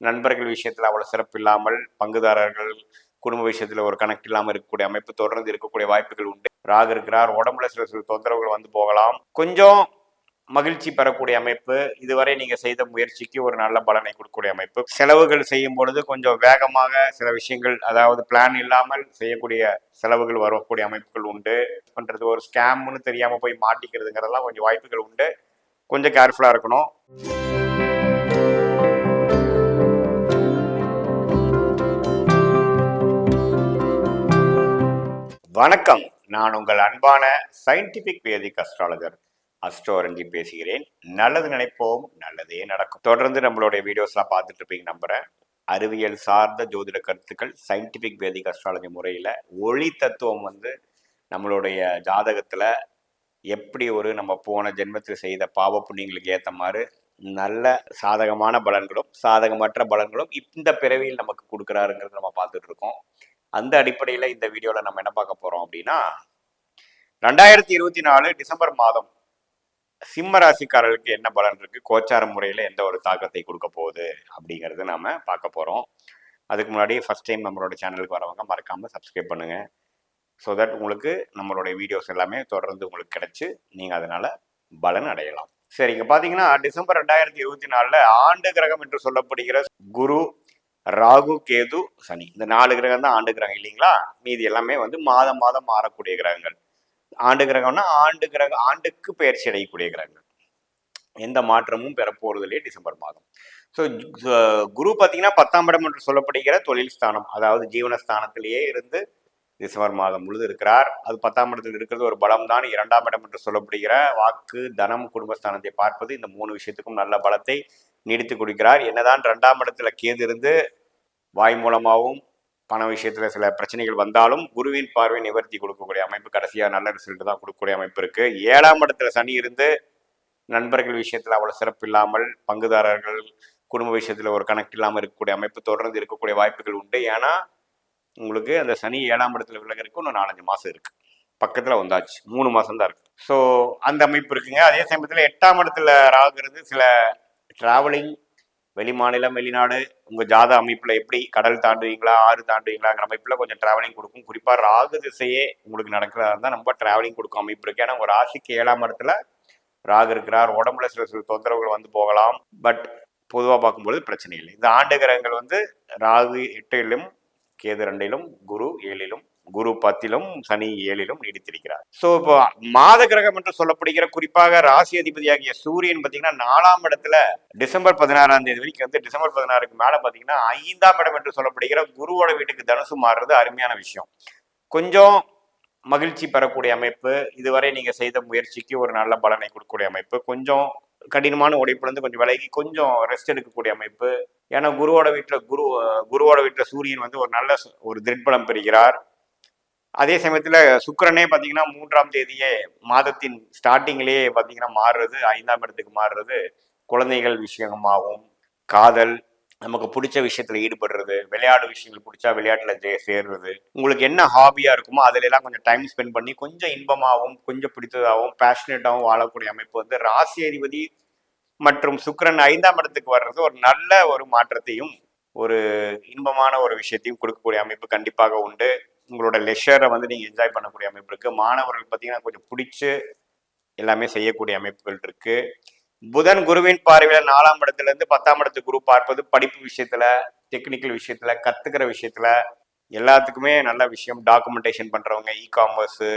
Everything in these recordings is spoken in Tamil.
நண்பர்கள் விஷயத்தில் அவ்வளோ சிறப்பு இல்லாமல் பங்குதாரர்கள் குடும்ப விஷயத்தில் ஒரு கணக்கு இல்லாமல் இருக்கக்கூடிய அமைப்பு தொடர்ந்து இருக்கக்கூடிய வாய்ப்புகள் உண்டு. ராகு இருக்கிறார் உடம்புல சில சில தொந்தரவுகள் வந்து போகலாம். கொஞ்சம் மகிழ்ச்சி பெறக்கூடிய அமைப்பு. இதுவரை நீங்க செய்த முயற்சிக்கு ஒரு நல்ல பலனை கொடுக்கக்கூடிய அமைப்பு. செலவுகள் செய்யும் பொழுது கொஞ்சம் வேகமாக சில விஷயங்கள் அதாவது பிளான் இல்லாமல் செய்யக்கூடிய செலவுகள் வரக்கூடிய அமைப்புகள் உண்டு. பண்றது ஒரு ஸ்கேம்னு தெரியாம போய் மாட்டிக்கிறதுங்கிறதெல்லாம் கொஞ்சம் வாய்ப்புகள் உண்டு. கொஞ்சம் கேர்ஃபுல்லா இருக்கணும். வணக்கம். நான் உங்கள் அன்பான சயின்டிபிக் வேதிக் அஸ்ட்ராலஜர் அஸ்ட்ரோரஞ்சி பேசுகிறேன். நல்லது நினைப்போம் நல்லதே நடக்கும். தொடர்ந்து நம்மளுடைய வீடியோஸ்லாம் பார்த்துட்டு இருப்பீங்க நம்புகிறேன் அறிவியல் சார்ந்த ஜோதிட கருத்துக்கள் சயின்டிபிக் வேதிக் அஸ்ட்ராலஜி முறையில் ஒளி தத்துவம் வந்து நம்மளுடைய ஜாதகத்தில் எப்படி ஒரு நம்ம போன ஜென்மத்தில் செய்த பாவ புண்ணியங்களுக்கு ஏற்ற மாதிரி நல்ல சாதகமான பலன்களும் சாதகமற்ற பலன்களும் இந்த பிறவியில் நமக்கு கொடுக்குறாருங்கிறத நம்ம பார்த்துட்டு இருக்கோம். அந்த அடிப்படையில் இந்த வீடியோவில் நம்ம என்ன பார்க்க போகிறோம் அப்படின்னா ரெண்டாயிரத்தி இருபத்தி நாலு டிசம்பர் மாதம் சிம்ம ராசிக்காரர்களுக்கு என்ன பலன் இருக்கு? கோச்சார முறையில் எந்த ஒரு தாக்கத்தை கொடுக்க போகுது? அப்படிங்கிறது நாம் பார்க்க போகிறோம் அதுக்கு முன்னாடி ஃபஸ்ட் டைம் நம்மளோட சேனலுக்கு வரவங்க மறக்காமல் சப்ஸ்கிரைப் பண்ணுங்கள் ஸோ தட் உங்களுக்கு நம்மளுடைய வீடியோஸ் எல்லாமே தொடர்ந்து உங்களுக்கு கிடைச்சி நீங்கள் அதனால் பலன் அடையலாம். சரி இங்கே பார்த்தீங்கன்னா டிசம்பர் ரெண்டாயிரத்தி இருபத்தி நாலில் ஆண்டு கிரகம் என்று சொல்லப்படுகிற குரு ராகு கேது சனி. இந்த நாலு கிரகம் தான் ஆண்டு கிரகம் இல்லைங்களா? மீதி எல்லாமே வந்து மாதம் மாதம் மாறக்கூடிய கிரகங்கள். ஆண்டு கிரகம்னா ஆண்டு கிரகம் ஆண்டுக்கு பயிற்சி அடையக்கூடிய கிரகங்கள். எந்த மாற்றமும் பெறப்போறது டிசம்பர் மாதம். ஸோ குரு பார்த்தீங்கன்னா பத்தாம் இடம் என்று சொல்லப்படுகிற தொழில் ஸ்தானம். அதாவது ஜீவனஸ்தானத்திலேயே இருந்து டிசம்பர் மாதம் முழுது இருக்கிறார். அது பத்தாம் இடத்தில் இருக்கிறது ஒரு பலம் தான் இரண்டாம் இடம் என்று சொல்லப்படுகிற வாக்கு தனம் குடும்பஸ்தானத்தை பார்ப்பது இந்த மூணு விஷயத்துக்கும் நல்ல பலத்தை நீடித்து கொடுக்கிறார். என்னதான் ரெண்டாம் இடத்துல கேது இருந்து வாய் மூலமாகவும் பண விஷயத்தில் சில பிரச்சனைகள் வந்தாலும் குருவின் பார்வை நிவர்த்தி கொடுக்கக்கூடிய அமைப்பு கடைசியாக நல்ல ரிசல்ட் தான் கொடுக்கக்கூடிய அமைப்பு இருக்குது ஏழாம் இடத்துல சனி இருந்து நண்பர்கள் விஷயத்தில் அவ்வளோ சிறப்பு இல்லாமல் பங்குதாரர்கள் குடும்ப விஷயத்தில் ஒரு கனெக்ட் இல்லாமல் இருக்கக்கூடிய அமைப்பு தொடர்ந்து இருக்கக்கூடிய வாய்ப்புகள் உண்டு. ஏன்னா உங்களுக்கு அந்த சனி ஏழாம் இடத்துல விலகிறதுக்கு இன்னும் நாலஞ்சு மாதம் இருக்குது பக்கத்தில் வந்தாச்சு. மூணு மாதம் தான் இருக்குது ஸோ அந்த அமைப்பு இருக்குங்க. அதே சமயத்தில் எட்டாம் இடத்துல ராகுறது சில டிராவலிங் வெளிமாநிலம் வெளிநாடு உங்கள் ஜாத அமைப்பில் எப்படி கடல் தாண்டுவீங்களா ஆறு தாண்டுவீங்களாங்கிற அமைப்பில் கொஞ்சம் டிராவலிங் கொடுக்கும். குறிப்பாக ராகு திசையே உங்களுக்கு நடக்கிறதா இருந்தால் ரொம்ப டிராவலிங் கொடுக்கும் அமைப்பு இருக்கு. ஏன்னா உங்கள் ராசிக்கு ஏழாம் இடத்துல ராகு இருக்கிறார். உடம்புல சில சில தொந்தரவுகள் வந்து போகலாம். பட் பொதுவாக பார்க்கும்பொழுது பிரச்சனை இல்லை. இந்த ஆண்டு கிரகங்கள் வந்து ராகு எட்டிலும் கேது ரெண்டிலும் குரு ஏழிலும் குரு பத்திலும் சனி ஏழிலும் நீடித்திருக்கிறார். ஸோ இப்போ மாத கிரகம் என்று சொல்லப்படுகிற குறிப்பாக ராசி அதிபதியாகிய சூரியன் பார்த்தீங்கன்னா நாலாம் இடத்துல டிசம்பர் பதினாறாம் தேதி வரைக்கும் வந்து டிசம்பர் பதினாறுக்கு மேலே பார்த்தீங்கன்னா ஐந்தாம் இடம் என்று சொல்லப்படுகிற குருவோட வீட்டுக்கு தனுசு மாறுறது அருமையான விஷயம். கொஞ்சம் மகிழ்ச்சி பெறக்கூடிய அமைப்பு இதுவரை நீங்க செய்த முயற்சிக்கு ஒரு நல்ல பலனை கொடுக்கக்கூடிய அமைப்பு கொஞ்சம் கடினமான உடைப்புலேருந்து கொஞ்சம் விலகி கொஞ்சம் ரெஸ்ட் எடுக்கக்கூடிய அமைப்பு. ஏன்னா குருவோட வீட்டில் குரு குருவோட வீட்டில் சூரியன் வந்து ஒரு நல்ல ஒரு திருட்பலம் பெறுகிறார். அதே சமயத்தில் சுக்கிரனே பார்த்தீங்கன்னா மூன்றாம் தேதியே மாதத்தின் ஸ்டார்டிங்லேயே பார்த்தீங்கன்னா மாறுறது ஐந்தாம் இடத்துக்கு மாறுறது குழந்தைகள் விஷயமாகவும் காதல் நமக்கு பிடிச்ச விஷயத்துல ஈடுபடுறது விளையாடு விஷயங்கள் பிடிச்சா விளையாட்டுல ஜெ- சேர்றது. உங்களுக்கு என்ன ஹாபியா இருக்குமோ அதுல எல்லாம் கொஞ்சம் டைம் ஸ்பெண்ட் பண்ணி கொஞ்சம் இன்பமாகவும் கொஞ்சம் பிடித்ததாகவும் பேஷனேட்டாகவும் வாழக்கூடிய அமைப்பு வந்து ராசி அதிபதி மற்றும் சுக்கரன் ஐந்தாம் இடத்துக்கு வர்றது ஒரு நல்ல ஒரு மாற்றத்தையும் ஒரு இன்பமான ஒரு விஷயத்தையும் கொடுக்கக்கூடிய அமைப்பு கண்டிப்பாக உண்டு. உங்களோட லெஷரை வந்து நீங்கள் என்ஜாய் பண்ணக்கூடிய அமைப்பு இருக்குது மாணவர்கள் பார்த்தீங்கன்னா கொஞ்சம் பிடிச்சி எல்லாமே செய்யக்கூடிய அமைப்புகள் இருக்குது புதன் குருவின் பார்வையில் நாலாம் இடத்துலேருந்து பத்தாம் இடத்து குரு பார்ப்பது படிப்பு விஷயத்தில் டெக்னிக்கல் விஷயத்தில் கற்றுக்கிற விஷயத்தில் எல்லாத்துக்குமே நல்ல விஷயம். டாக்குமெண்டேஷன் பண்ணுறவங்க e commerce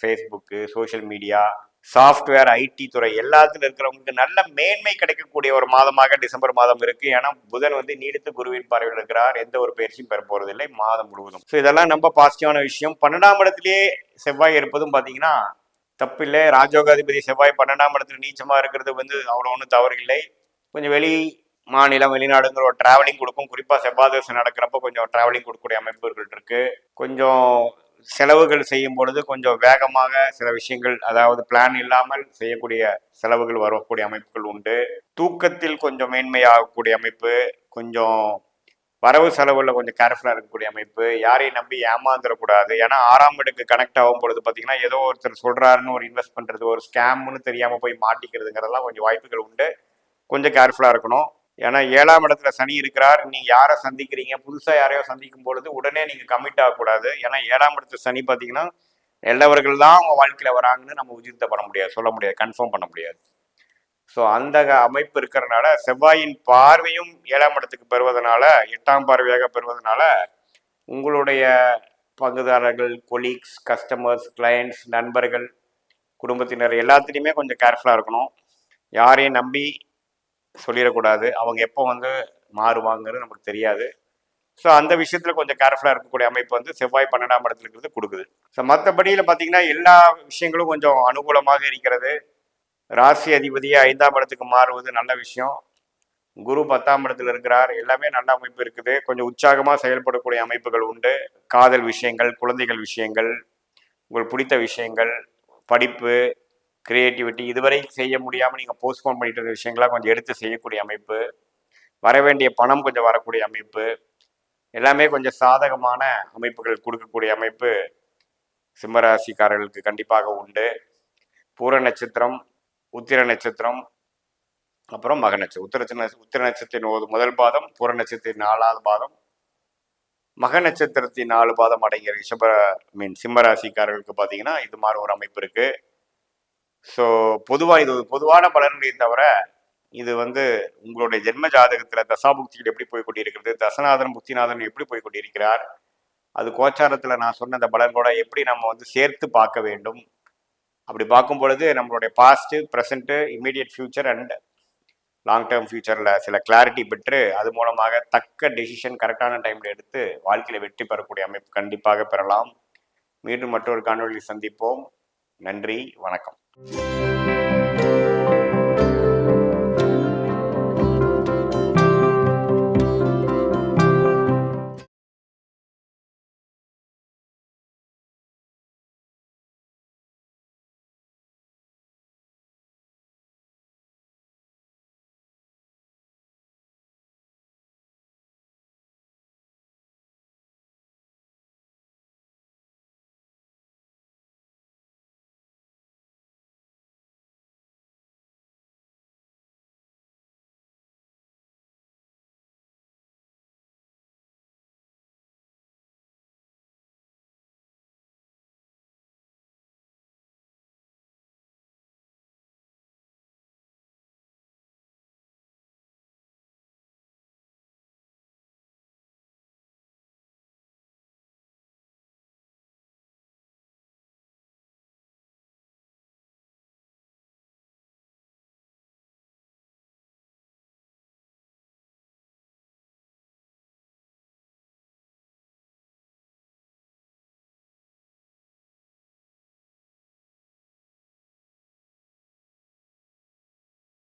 Facebook social media software IT துறை எல்லாத்துல இருக்கிறவங்களுக்கு நல்ல மேன்மை கிடைக்கக்கூடிய ஒரு மாதமாக டிசம்பர் மாதம் இருக்கு. ஏன்னா புதன் வந்து நீடித்து குருவின் பார்வையில் இருக்கிறார். எந்த ஒரு பயிற்சியும் பெற போறதில்லை. மாதம் முழுவதும். ஸோ இதெல்லாம் ரொம்ப பாசிட்டிவான விஷயம். பன்னெண்டாம் இடத்திலேயே செவ்வாய் இருப்பதும் பார்த்தீங்கன்னா தப்பில்லை. ராஜோகாதிபதி செவ்வாய் பன்னெண்டாம் இடத்துல நீச்சமா இருக்கிறது வந்து அவ்வளோ ஒன்றும் தவறு இல்லை. கொஞ்சம் வெளி மாநிலம் வெளிநாடுங்கிற ஒரு டிராவலிங் கொடுக்கும். குறிப்பாக செவ்வாய் தசை நடக்கிறப்ப கொஞ்சம் டிராவலிங் கொடுக்கக்கூடிய அமைப்புகள் இருக்கு. கொஞ்சம் செலவுகள் செய்யும் பொழுது கொஞ்சம் வேகமாக சில விஷயங்கள் அதாவது பிளான் இல்லாமல் செய்யக்கூடிய செலவுகள் வரக்கூடிய அமைப்புகள் உண்டு. தூக்கத்தில் கொஞ்சம் மேன்மையாகக்கூடிய அமைப்பு கொஞ்சம் வரவு செலவுல கொஞ்சம் கேர்ஃபுல்லாக இருக்கக்கூடிய அமைப்பு யாரையும் நம்பி ஏமாந்துடக்கூடாது ஏன்னா ஆறாம் இடத்துக்கு கனெக்ட் ஆகும் பொழுது பார்த்தீங்கன்னா ஏதோ ஒருத்தர் சொல்கிறாருன்னு ஒரு இன்வெஸ்ட் பண்ணுறது ஒரு ஸ்கேம்னு தெரியாமல் போய் மாட்டிக்கிறதுங்கிறதெல்லாம் கொஞ்சம் வாய்ப்புகள் உண்டு. கொஞ்சம் கேர்ஃபுல்லாக இருக்கணும். ஏன்னா ஏழாம் இடத்துல சனி இருக்கிறார் நீங்க யாரை சந்திக்கிறீங்க புதுசா யாரையோ சந்திக்கும் பொழுது உடனே நீங்க கமிட் ஆகக்கூடாது. ஏன்னா ஏழாம் இடத்துல சனி பார்த்தீங்கன்னா நல்லவர்கள் தான் உங்க வாழ்க்கையில வராங்கன்னு நம்ம உஜித்த பண்ண முடியாது சொல்ல முடியாது கன்ஃபார்ம் பண்ண முடியாது. ஸோ அந்த அமைப்பு இருக்கிறனால செவ்வாயின் பார்வையும் ஏழாம் இடத்துக்கு பெறுவதனால எட்டாம் பார்வையாக பெறுவதனால உங்களுடைய பங்குதாரர்கள் கொலீக்ஸ் கஸ்டமர்ஸ் கிளையண்ட்ஸ் நண்பர்கள் குடும்பத்தினர் எல்லாத்துலேயுமே கொஞ்சம் கேர்ஃபுல்லாக இருக்கணும். யாரையும் நம்பி சொல்லிடக்கூடாது. அவங்க எப்போ வந்து மாறுவாங்கன்னு நமக்கு தெரியாது. ஸோ அந்த விஷயத்தில் கொஞ்சம் கேர்ஃபுல்லாக இருக்கக்கூடிய அமைப்பு வந்து செவ்வாய் பன்னெண்டாம் இடத்துல இருக்கிறது கொடுக்குது. ஸோ மற்றபடியில் பார்த்தீங்கன்னா எல்லா விஷயங்களும் கொஞ்சம் அனுகூலமாக இருக்கிறது. ராசி அதிபதியே ஐந்தாம் இடத்துக்கு மாறுவது நல்ல விஷயம். குரு பத்தாம் இடத்துல இருக்கிறார். எல்லாமே நல்ல அமைப்பு இருக்குது. கொஞ்சம் உற்சாகமாக செயல்படக்கூடிய அமைப்புகள் உண்டு. காதல் விஷயங்கள் குழந்தைகள் விஷயங்கள் உங்களுக்கு பிடித்த விஷயங்கள் படிப்பு கிரியேட்டிவிட்டி இதுவரை செய்ய முடியாமல் நீங்கள் போஸ்ட்போன் பண்ணிட்டு இருக்க விஷயங்களாம் கொஞ்சம் எடுத்து செய்யக்கூடிய அமைப்பு வர வேண்டிய பணம் கொஞ்சம் வரக்கூடிய அமைப்பு எல்லாமே கொஞ்சம் சாதகமான அமைப்புகள் கொடுக்கக்கூடிய அமைப்பு சிம்மராசிக்காரர்களுக்கு கண்டிப்பாக உண்டு. பூர நட்சத்திரம் உத்திர நட்சத்திரம் அப்புறம் மக நட்சத்திரம் உத்திர நட்ச- உத்திர நட்சத்திரத்தின் ஒரு முதல் பாதம் பூர நட்சத்திரத்தின் நாலாவது பாதம். மக நட்சத்திரத்தின் நாலு பாதம் அடங்கிய ரிஷப மீன் சிம்மராசிக்காரர்களுக்கு பார்த்தீங்கன்னா இது மாதிரி ஒரு அமைப்பு இருக்குது ஸோ பொதுவாக இது பொதுவான பலன்களை தவிர இது வந்து உங்களுடைய ஜென்ம ஜாதகத்தில் தசாபுக்திகள் எப்படி போய் கொண்டிருக்கிறது தசநாதன் புத்திநாதன் எப்படி போய் கொண்டிருக்கிறார் அது கோச்சாரத்தில் நான் சொன்ன அந்த பலன்களோட எப்படி நம்ம வந்து சேர்த்து பார்க்க வேண்டும். அப்படி பார்க்கும் பொழுது நம்மளுடைய past present immediate future and long term ஃபியூச்சரில் சில கிளாரிட்டி பெற்று அது மூலமாக தக்க டெசிஷன் கரெக்டான டைமில் எடுத்து வாழ்க்கையில் வெற்றி பெறக்கூடிய அமைப்பு கண்டிப்பாக பெறலாம். மீண்டும் மற்றொரு காணொலியில் சந்திப்போம். நன்றி வணக்கம். Thank you.